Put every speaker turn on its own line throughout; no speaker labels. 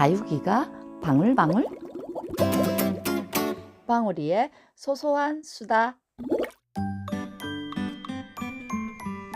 다육이가 방울방울 방울이의 소소한 수다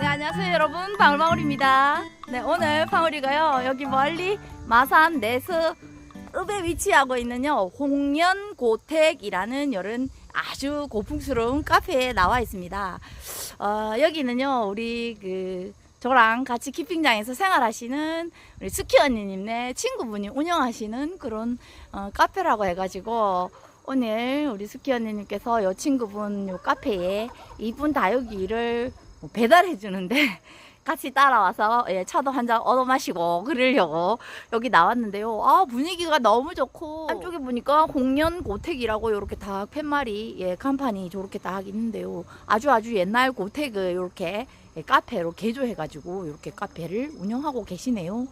네, 안녕하세요, 여러분. 방울방울입니다. 네, 오늘 방울이가요, 여기 멀리 마산 내수 읍에 위치하고 있는요, 홍련고택이라는 이런 아주 고풍스러운 카페에 나와 있습니다. 어, 여기는요, 우리 그, 저랑 같이 키핑장에서 생활하시는 우리 스키 언니님네 친구분이 운영하시는 그런 어, 카페라고 해가지고 오늘 우리 스키 언니님께서 요 친구분 요 카페에 이쁜 다육이를 뭐 배달해 주는데 같이 따라와서 예, 차도 한 잔 얻어 마시고 그러려고 여기 나왔는데요. 아 분위기가 너무 좋고 한쪽에 보니까 공연 고택이라고 이렇게 다 팻말이 예 간판이 저렇게 딱 있는데요. 아주 아주 옛날 고택을 이렇게 예, 카페로 개조해가지고 이렇게 카페를 운영하고 계시네요.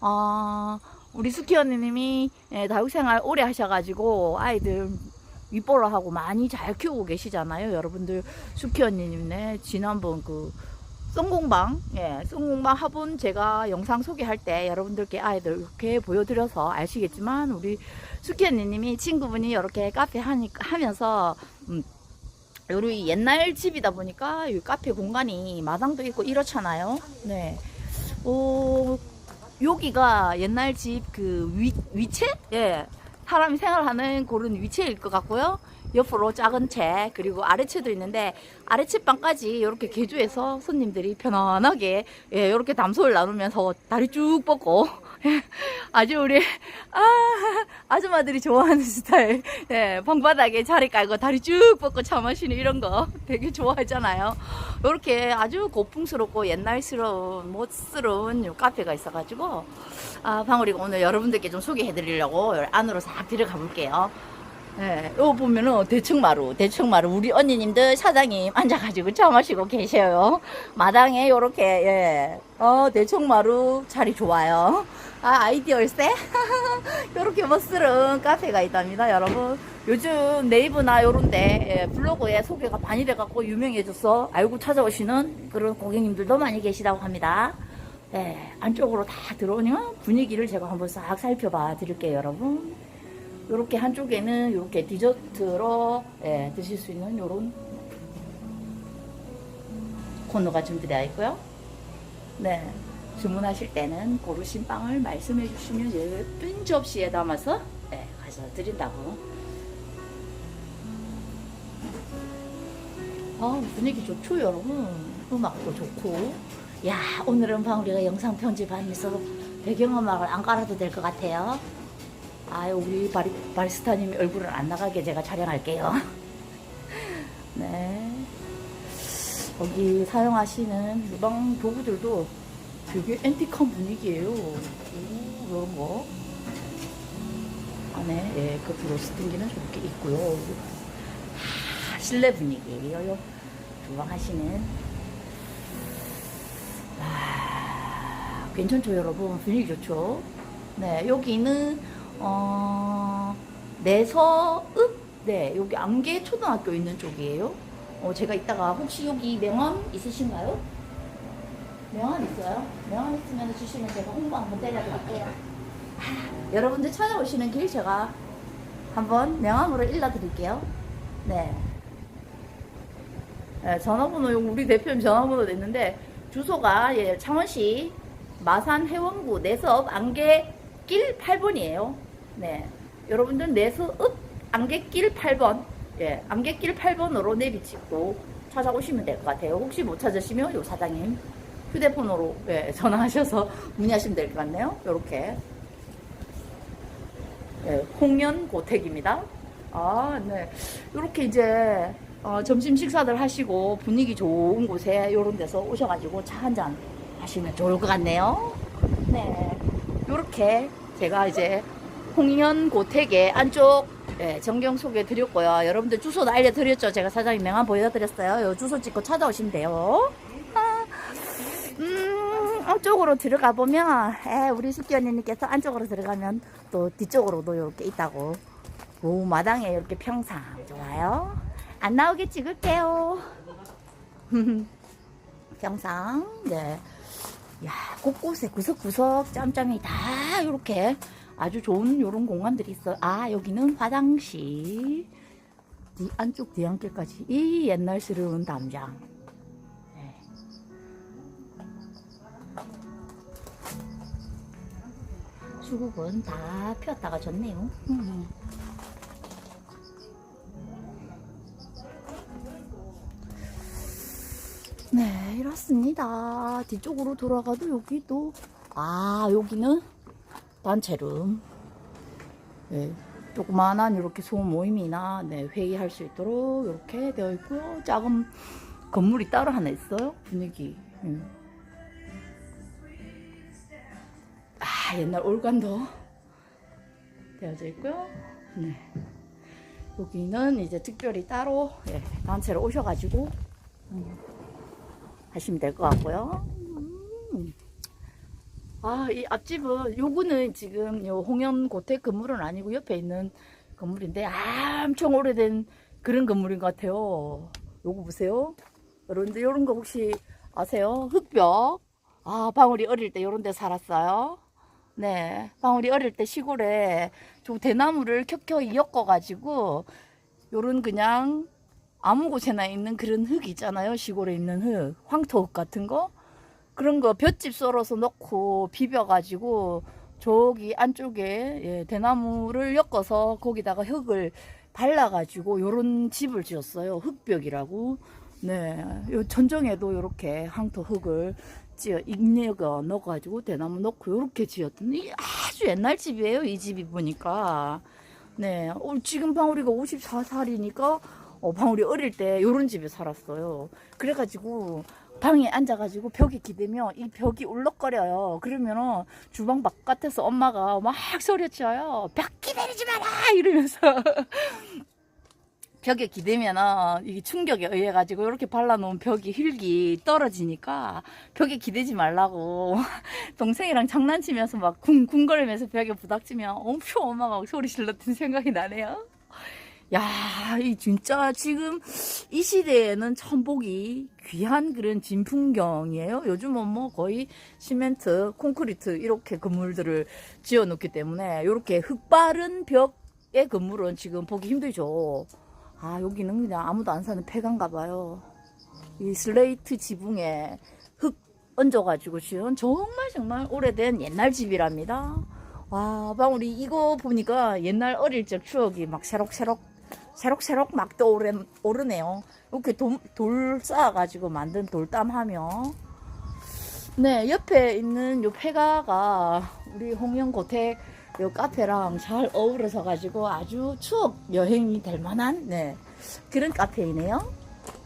아 우리 스키 언니님이 예, 다육생활 오래 하셔가지고 아이들 윗보라 하고 많이 잘 키우고 계시잖아요. 여러분들 수키 언니님네 지난번 그 썬공방 예 썬공방 화분 제가 영상 소개할 때 여러분들께 아이들 이렇게 보여드려서 아시겠지만 우리 수키 언니님이 친구분이 이렇게 카페 하니 하면서 음 우리 옛날 집이다 보니까 이 카페 공간이 마당도 있고 이렇잖아요. 네. 어, 여기가 옛날 집 그 위채? 예. 사람이 생활하는 그런 위치일 것 같고요. 옆으로 작은 채 그리고 아래채도 있는데 아래채 방까지 이렇게 개조해서 손님들이 편안하게 예, 이렇게 담소를 나누면서 다리 쭉 뻗고 예, 아주 우리 아, 아줌마들이 좋아하는 스타일 예, 방바닥에 자리 깔고 다리 쭉 뻗고 차 마시는 이런 거 되게 좋아하잖아요. 이렇게 아주 고풍스럽고 옛날스러운 멋스러운 요 카페가 있어가지고 아, 방울이가 오늘 여러분들께 좀 소개해 드리려고 안으로 싹 들어가 볼게요. 네, 요 보면은 대청마루, 대청마루 우리 언니님들 사장님 앉아가지고 차 마시고 계셔요. 마당에 요렇게 예, 어 대청마루 자리 좋아요. 아 아이디어일세? 요렇게 멋스러운 카페가 있답니다, 여러분. 요즘 네이버나 요런데 예, 블로그에 소개가 많이 돼갖고 유명해져서 알고 찾아오시는 그런 고객님들도 많이 계시다고 합니다. 예, 안쪽으로 다 들어오면 분위기를 제가 한번 싹 살펴봐 드릴게요, 여러분. 요렇게 한쪽에는 요렇게 디저트로 예, 드실 수 있는 요런 코너가 준비되어 있고요. 네. 주문하실 때는 고르신 빵을 말씀해 주시면 예쁜 접시에 담아서 예, 가져 드린다고. 아, 분위기 좋죠, 여러분. 음악도 좋고. 야, 오늘은 방우리가 영상 편집하면서 배경음악을 안 깔아도 될 것 같아요. 아유, 우리 바리, 바리스타님 얼굴을 안 나가게 제가 촬영할게요. 네. 여기 사용하시는 유방 도구들도 되게 앤틱한 분위기예요. 오, 이런 거. 안에, 예, 그 브로스팅기는 저렇게 있고요. 아, 실내 분위기예요. 주방 하시는. 아, 괜찮죠, 여러분? 분위기 좋죠? 네, 여기는 어, 내서읍, 네, 여기 안개 초등학교 있는 쪽이에요. 어, 제가 이따가 혹시 여기 명함 있으신가요? 명함 있어요? 명함 있으면 주시면 제가 홍보 한번 때려드릴게요. 아, 여러분들 찾아오시는 길 제가 한번 명함으로 일러드릴게요. 네. 네, 전화번호, 우리 대표님 전화번호 냈는데, 주소가, 예, 창원시 마산 해원구 내섭 안개길 8번이에요. 네. 여러분들 내서읍 안개길 8번. 예, 안개길 8번으로 내비치고 찾아오시면 될 것 같아요. 혹시 못 찾으시면 요 사장님 휴대폰으로 예, 전화하셔서 문의하시면 될 것 같네요. 요렇게. 예, 홍연 고택입니다. 아, 네. 요렇게 이제 어, 점심 식사들 하시고 분위기 좋은 곳에 요런 데서 오셔가지고 차 한 잔 하시면 좋을 것 같네요. 네. 요렇게 제가 이제 홍연 고택의 안쪽 예, 전경 소개 드렸고요. 여러분들 주소도 알려드렸죠. 제가 사장님 명함 보여드렸어요. 요 주소 찍고 찾아오시면 돼요. 아, 음, 안쪽으로 들어가 보면 에, 우리 숙기 언니님께서 안쪽으로 들어가면 또 뒤쪽으로도 이렇게 있다고. 오 마당에 이렇게 평상 좋아요. 안 나오게 찍을게요. 평상 네. 야, 곳곳에 구석구석 짬짬이 다 이렇게 아주 좋은 요런 공간들이 있어요. 아, 여기는 화장실. 이 안쪽 뒤안길까지 이 옛날스러운 담장. 네. 수국은 다 피었다가 졌네요. 음. 네, 이렇습니다. 뒤쪽으로 돌아가도 여기 또, 아, 여기는 단체룸. 네, 조그만한 이렇게 소모임이나 네, 회의할 수 있도록 이렇게 되어 있고요. 작은 건물이 따로 하나 있어요. 분위기. 음. 아, 옛날 올간도 되어져 있고요. 네. 여기는 이제 특별히 따로 예, 단체로 오셔가지고 음, 하시면 될 것 같고요. 음. 아, 이 앞집은 요거는 지금 요 홍현 고택 건물은 아니고 옆에 있는 건물인데 아, 엄청 오래된 그런 건물인 것 같아요. 요거 보세요. 여러분들 요런 거 혹시 아세요? 흑벽. 아, 방울이 어릴 때 요런 데 살았어요. 네. 방울이 어릴 때 시골에 저 대나무를 켜켜이 엮어 가지고 요런 그냥 아무 곳에나 있는 그런 흙 있잖아요. 시골에 있는 흙. 황토 흙 같은 거. 그런 거 볏짚 썰어서 넣고 비벼가지고 저기 안쪽에 예, 대나무를 엮어서 거기다가 흙을 발라가지고 요런 집을 지었어요. 흙벽이라고. 네. 요 전정에도 요렇게 황토 흙을 지어 익내가 넣어가지고 대나무 넣고 요렇게 지었던 이 아주 옛날 집이에요. 이 집이 보니까. 네. 어, 지금 방울이가 54살이니까 어, 방울이 어릴 때 요런 집에 살았어요. 그래가지고 방에 앉아가지고 벽에 기대면 이 벽이 울렁거려요. 그러면은 주방 바깥에서 엄마가 막 소리쳐요. 벽 기다리지 마라! 이러면서. 벽에 기대면은 이게 충격에 의해 가지고 이렇게 발라놓은 벽이 흙이 떨어지니까 벽에 기대지 말라고 동생이랑 장난치면서 막 쿵쿵거리면서 벽에 부닥치면 엄청 엄마가 막 소리 질렀던 생각이 나네요. 야, 이 진짜 지금 이 시대에는 참 보기 귀한 그런 진풍경이에요. 요즘은 뭐 거의 시멘트, 콘크리트 이렇게 건물들을 지어 놓기 때문에 이렇게 흙바른 벽의 건물은 지금 보기 힘들죠. 아, 여기는 그냥 아무도 안 사는 폐가인가 봐요. 이 슬레이트 지붕에 흙 얹어가지고 지은 정말 정말 오래된 옛날 집이랍니다. 와, 방울이 이거 보니까 옛날 어릴 적 추억이 막 새록새록 새록새록 막 떠오르, 오르네요. 이렇게 돌, 돌 쌓아가지고 만든 돌담하며. 네, 옆에 있는 요 폐가가 우리 홍영고택 요 카페랑 잘 어우러져 가지고 아주 추억 여행이 될 만한 네, 그런 카페이네요.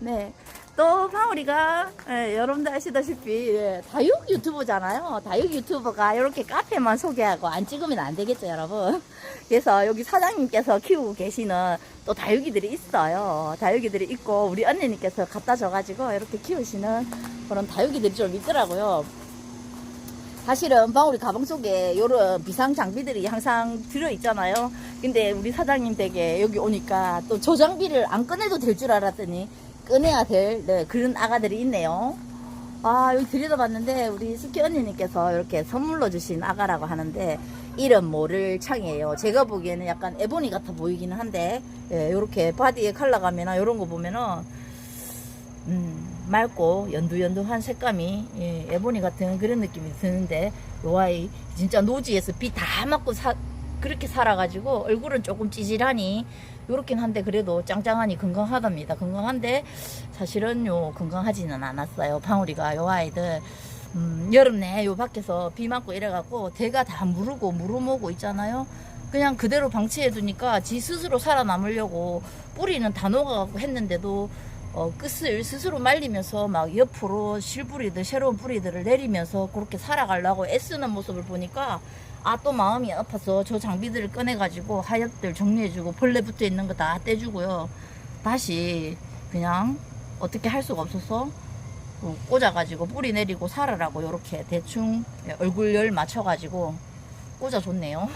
네. 또 방울이가 예, 여러분들 아시다시피 예, 다육 유튜버잖아요. 다육 유튜버가 이렇게 카페만 소개하고 안 찍으면 안 되겠죠, 여러분. 그래서 여기 사장님께서 키우고 계시는 또 다육이들이 있어요. 다육이들이 있고 우리 언니님께서 갖다 줘가지고 이렇게 키우시는 그런 다육이들이 좀 있더라고요. 사실은 방울이 가방 속에 이런 비상 장비들이 항상 들어 있잖아요. 근데 우리 사장님 댁에 여기 오니까 또 저 장비를 안 꺼내도 될 줄 알았더니 꺼내야 될 네, 그런 아가들이 있네요. 아 여기 들여다봤는데 우리 스키 언니님께서 이렇게 선물로 주신 아가라고 하는데 이름 모를 창이에요. 제가 보기에는 약간 에보니 같아 보이기는 한데 예, 이렇게 바디에 컬러감이나 이런 거 보면은 음, 맑고 연두연두한 색감이 예, 에보니 같은 그런 느낌이 드는데 요 아이 진짜 노지에서 비 다 맞고 사, 그렇게 살아가지고 얼굴은 조금 찌질하니 요렇긴 한데 그래도 짱짱하니 건강하답니다. 건강한데 사실은 요 건강하지는 않았어요. 방울이가 요 아이들 음, 여름 내요 밖에서 비 맞고 이래갖고 대가 다 무르고 무르모고 있잖아요. 그냥 그대로 방치해 두니까 지 스스로 살아남으려고 뿌리는 다 녹아갖고 했는데도 어, 끝을 스스로 말리면서 막 옆으로 실뿌리들 새로운 뿌리들을 내리면서 그렇게 살아가려고 애쓰는 모습을 보니까 아 또 마음이 아파서 저 장비들을 꺼내가지고 하엽들 정리해주고 벌레 붙어 있는 거 다 떼주고요. 다시 그냥 어떻게 할 수가 없어서 어, 꽂아가지고 뿌리 내리고 살아라고 이렇게 대충 얼굴 열 맞춰가지고 꽂아줬네요.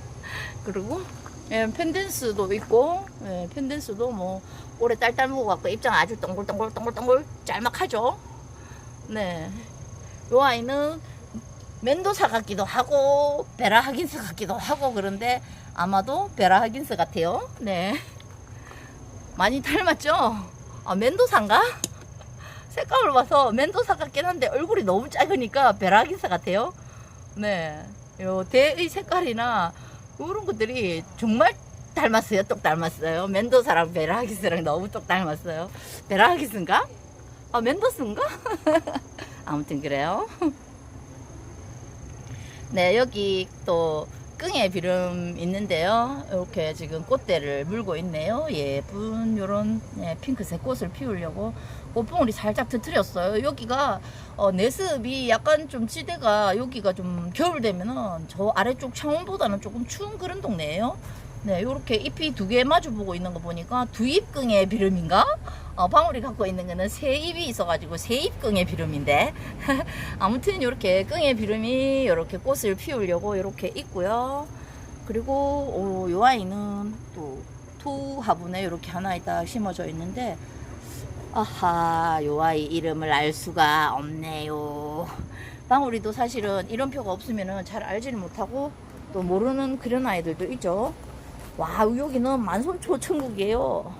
그리고 예, 펜댄스도 있고 예, 펜댄스도 뭐 올해 딸딸 먹어갖고 입장 아주 동글동글 동글동글 짤막하죠? 네. 요 아이는 멘도사 같기도 하고 베라 하긴스 같기도 하고 그런데 아마도 베라 하긴스 같아요. 네. 많이 닮았죠? 아, 멘도사인가? 색감을 봐서 멘도사 같긴 한데 얼굴이 너무 작으니까 베라 하긴스 같아요. 네. 요 대의 색깔이나 이런 것들이 정말 닮았어요. 똑 닮았어요. 멘도사랑 베라 하긴스랑 너무 똑 닮았어요. 베라 하긴스인가? 아, 멘도스인가? 아무튼 그래요. 네, 여기 또 끙의 비름 있는데요. 이렇게 지금 꽃대를 물고 있네요. 예쁜 요런 네, 핑크색 꽃을 피우려고 꽃봉오리 살짝 터트렸어요. 여기가 어, 내습이 약간 좀 지대가 여기가 좀 겨울 되면은 저 아래쪽 창원보다는 조금 추운 그런 동네예요. 네, 요렇게 잎이 두 개 마주 보고 있는 거 보니까 두잎끙의 비름인가? 어, 방울이 갖고 있는 거는 세 잎이 있어가지고 세잎끙의 비름인데 아무튼 이렇게 끙의 비름이 이렇게 꽃을 피우려고 이렇게 있고요. 그리고 오, 요 아이는 또 투화분에 이렇게 하나 있다 심어져 있는데 아하 요 아이 이름을 알 수가 없네요. 방울이도 사실은 이름표가 없으면은 잘 알지를 못하고 또 모르는 그런 아이들도 있죠. 와 여기는 만손초 천국이에요.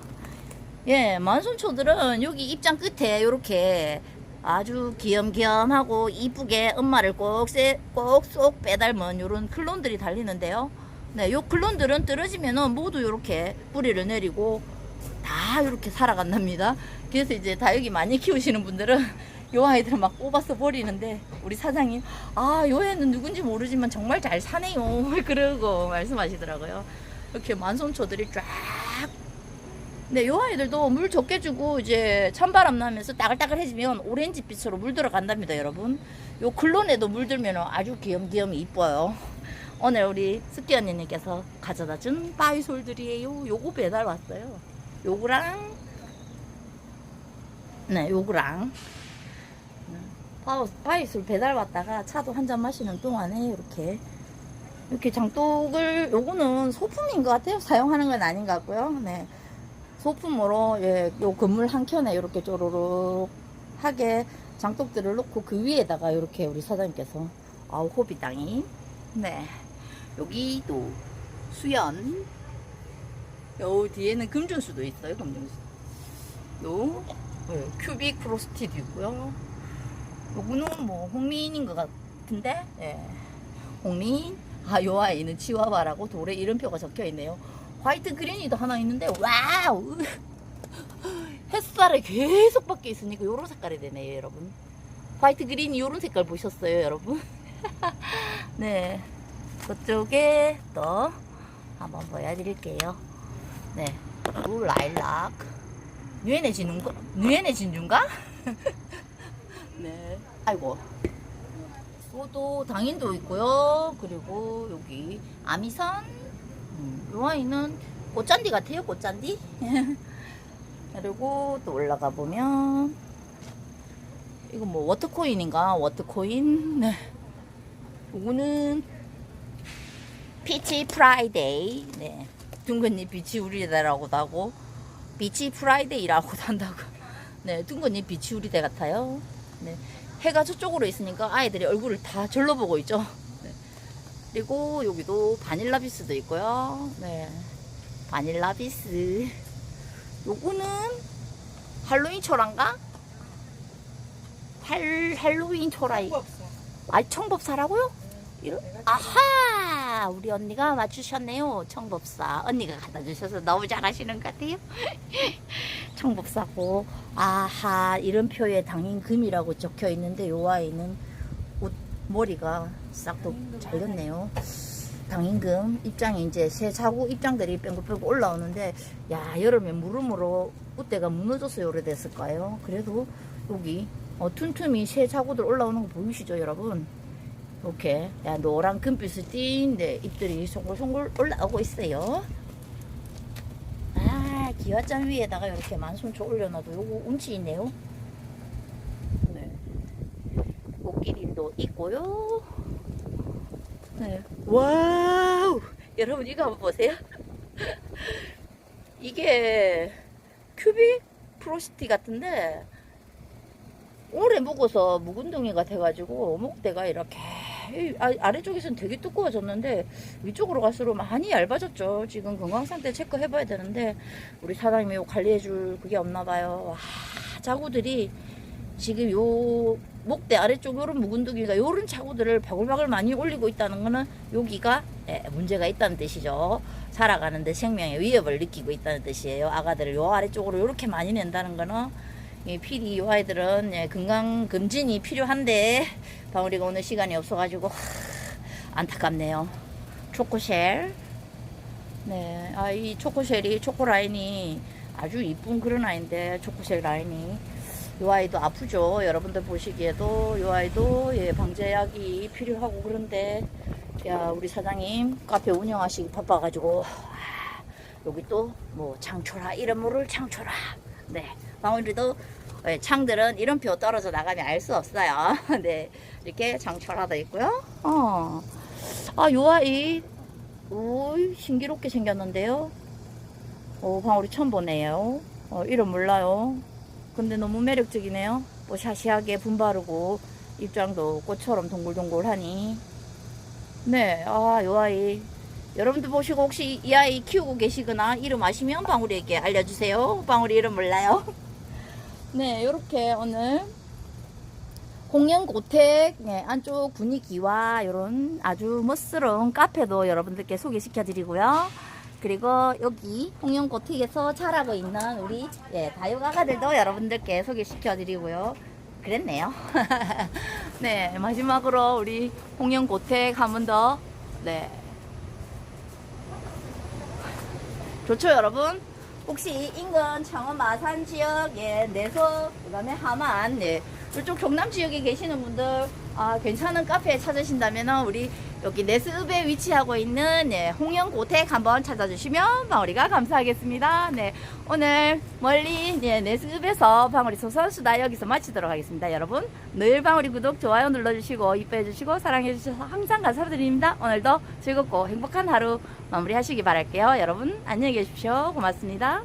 예, 만손초들은 여기 입장 끝에 이렇게 아주 귀염귀염하고 이쁘게 엄마를 꼭쏙 빼닮은 이런 클론들이 달리는데요. 네, 요 클론들은 떨어지면은 모두 이렇게 뿌리를 내리고 다 이렇게 살아간답니다. 그래서 이제 다 여기 많이 키우시는 분들은 요 아이들 막 뽑아서 버리는데 우리 사장님 아 요 애는 누군지 모르지만 정말 잘 사네요 그러고 말씀하시더라고요. 이렇게 만손초들이 쫙 네, 요 아이들도 물 적게 주고 이제 찬바람 나면서 따글따글해지면 오렌지 빛으로 물 들어간답니다, 여러분. 요 클론에도 물들면 아주 귀염귀염 이뻐요. 오늘 우리 스키 언니님께서 가져다 준 바이솔들이에요. 요거 배달 왔어요. 요거랑 네, 요거랑 바이- 바이솔 배달 왔다가 차도 한 잔 마시는 동안에 이렇게 이렇게 장독을 요거는 소품인 것 같아요. 사용하는 건 아닌 것 같고요. 네. 소품으로 예, 요 건물 한 켠에 이렇게 쪼르륵 하게 장독들을 놓고 그 위에다가 이렇게 우리 사장님께서 아우 호비땅이 네 여기도 수연 요 뒤에는 금준수도 있어요 금준수 요 예, 큐빅 프로스티도 있고요 요거는 뭐 홍민인 것 같은데 예. 홍민 아 요 아이는 치와와라고 돌에 이름표가 적혀 있네요. 화이트 그린이도 하나 있는데 와우! 햇살에 계속 밖에 있으니까 요런 색깔이 되네요 여러분. 화이트 그린이 요런 색깔 보셨어요 여러분? 네. 그쪽에 또 한번 보여드릴게요. 네. 라일락. 누에네 진jun가 누에네 진jun가? 네. 아이고 또도 당인도 있고요 그리고 여기 아미산 음, 이 아이는 꽃잔디 같아요, 꽃잔디. 그리고 또 올라가 보면 이거 뭐 워터코인인가? 워터코인. 네. 이거는 피치 프라이데이. 네. 둥근잎 비치 우리대라고도 하고 비치 프라이데이라고도 한다고. 네, 둥근잎 비치 우리대 같아요. 네. 해가 저쪽으로 있으니까 아이들이 얼굴을 다 절로 보고 있죠. 그리고 여기도 바닐라 비스도 있고요. 네. 바닐라 비스. 요거는 할로윈 초란가? 할, 할로윈 초라. 아, 청법사라고요? 이러- 아하! 우리 언니가 맞추셨네요. 청법사. 언니가 갖다 주셔서 너무 잘하시는 것 같아요. 청법사고. 아하, 이름표에 당인금이라고 적혀 있는데 요 아이는 옷, 머리가 싹도 잘렸네요. 당임금 입장이 이제 새 자구 입장들이 뺑글뺑글 올라오는데 야 여름에 무름으로 꽃대가 무너져서 오래됐을까요? 그래도 여기 어, 틈틈이 새 자구들 올라오는 거 보이시죠 여러분? 이렇게 야, 노란 금빛을 띈데 잎들이 송골송골 올라오고 있어요. 아 기와잔 위에다가 이렇게 만손초 올려놔도 요거 운치 있네요. 네. 꽃길이도 있고요. 네. 와우! 여러분 이거 한번 보세요. 이게 큐빅 프로시티 같은데 오래 묵어서 묵은둥이가 돼가지고 목대가 이렇게 이 아- 아래쪽에서는 되게 두꺼워졌는데 위쪽으로 갈수록 많이 얇아졌죠. 지금 건강 상태 체크해봐야 되는데 우리 사장님이 요 관리해줄 그게 없나 봐요. 와, 자구들이 지금 요 목대 아래쪽 요런 묵은둥이가 요런 자구들을 바글바글 많이 올리고 있다는 거는 여기가 예, 문제가 있다는 뜻이죠. 살아가는데 생명의 위협을 느끼고 있다는 뜻이에요. 아가들을 요 아래쪽으로 요렇게 많이 낸다는 거는 이 필이 요 아이들은 예, 건강 검진이 필요한데 방울이가 오늘 시간이 없어가지고 하, 안타깝네요. 초코쉘. 네, 아 이 초코쉘이 초코 라인이 아주 이쁜 그런 아이인데 초코쉘 라인이 요 아이도 아프죠. 여러분들 보시기에도 요 아이도 예, 방제약이 필요하고 그런데 야 우리 사장님 카페 운영하시기 바빠가지고 아, 여기 또 뭐 창초라 이름모를 창초라 네. 방울이도 예, 창들은 이름표 떨어져 나가면 알 수 없어요. 네. 이렇게 창초라도 있고요. 어 아 요 아이 오이 신기롭게 생겼는데요. 오 방울이 처음 보네요. 어, 이름 몰라요. 근데 너무 매력적이네요. 뭐 샤시하게 분바르고 입장도 꽃처럼 동글동글하니. 네, 아, 요 아이. 여러분들 보시고 혹시 이 아이 키우고 계시거나 이름 아시면 방울이에게 알려주세요. 방울이 이름 몰라요. 네, 요렇게 오늘 공연 고택 네, 안쪽 분위기와 이런 아주 멋스러운 카페도 여러분들께 소개시켜 드리고요. 그리고 여기 홍영 고택에서 자라고 있는 우리 예, 다육아가들도 여러분들께 소개시켜 드리고요. 그랬네요. 네, 마지막으로 우리 홍영 고택 한 번 더. 네. 좋죠, 여러분? 혹시 인근 창원 마산 지역에 내서 그다음에 하만 네 이쪽 경남 지역에 계시는 분들 아, 괜찮은 카페 찾으신다면 우리 여기 네스읍에 위치하고 있는 네, 홍영 고택 한번 찾아주시면 방울이가 감사하겠습니다. 네 오늘 멀리 네, 네스읍에서 방울이 소선수다 여기서 마치도록 하겠습니다. 여러분 늘 방울이 구독 좋아요 눌러주시고 이뻐해주시고 사랑해주셔서 항상 감사드립니다. 오늘도 즐겁고 행복한 하루 마무리하시기 바랄게요. 여러분 안녕히 계십시오. 고맙습니다.